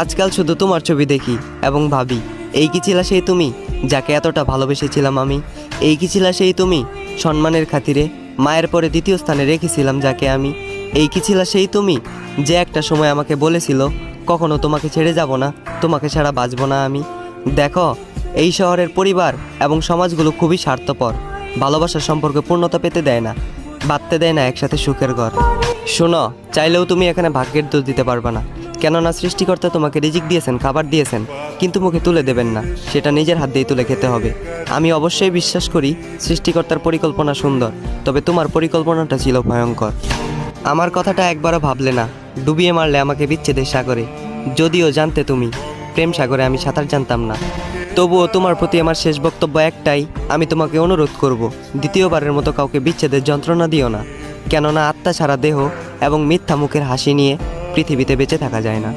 আজকাল শুধু তোমার ছবি দেখি এবং ভাবি, এই কি ছিল সেই তুমি? যাকে এতটা ভালোবেসেছিলাম আমি, এই কি ছিল সেই তুমি? সম্মানের খাতিরে মায়ের পরে দ্বিতীয় স্থানে রেখেছিলাম যাকে আমি, এই কি ছিল সেই তুমি? যে একটা সময় আমাকে বলেছিল, কখনো তোমাকে ছেড়ে যাব না, তোমাকে ছাড়া বাঁচব না আমি। দেখো, এই শহরের পরিবার এবং সমাজগুলো খুবই স্বার্থপর, ভালোবাসার সম্পর্কে পূর্ণতা পেতে দেয় না, বাঁধতে দেয় না একসাথে সুখের ঘর। শোনো, চাইলেও তুমি এখানে ভাগ্যের দোষ দিতে পারবে না। কেননা সৃষ্টিকর্তা তোমাকে রিজিক দিয়েছেন, খাবার দিয়েছেন, কিন্তু মুখে তুলে দেবেন না। সেটা নিজের হাত দিয়ে তুলে খেতে হবে। আমি অবশ্যই বিশ্বাস করি, সৃষ্টিকর্তার পরিকল্পনা সুন্দর, তবে তোমার পরিকল্পনাটা ছিল ভয়ঙ্কর। আমার কথাটা একবারও ভাবলে না, ডুবিয়ে মারলে আমাকে বিচ্ছেদের সাগরে। যদিও জানতে তুমি, প্রেম সাগরে আমি সাঁতার জানতাম না। তবুও তোমার প্রতি আমার শেষ বক্তব্য একটাই, আমি তোমাকে অনুরোধ করব, দ্বিতীয়বারের মতো কাউকে বিচ্ছেদের যন্ত্রণা দিও না। কেননা আত্মা সারা দেহ এবং মিথ্যা মুখের হাসি নিয়ে পৃথিবীতে বেঁচে থাকা যায় না।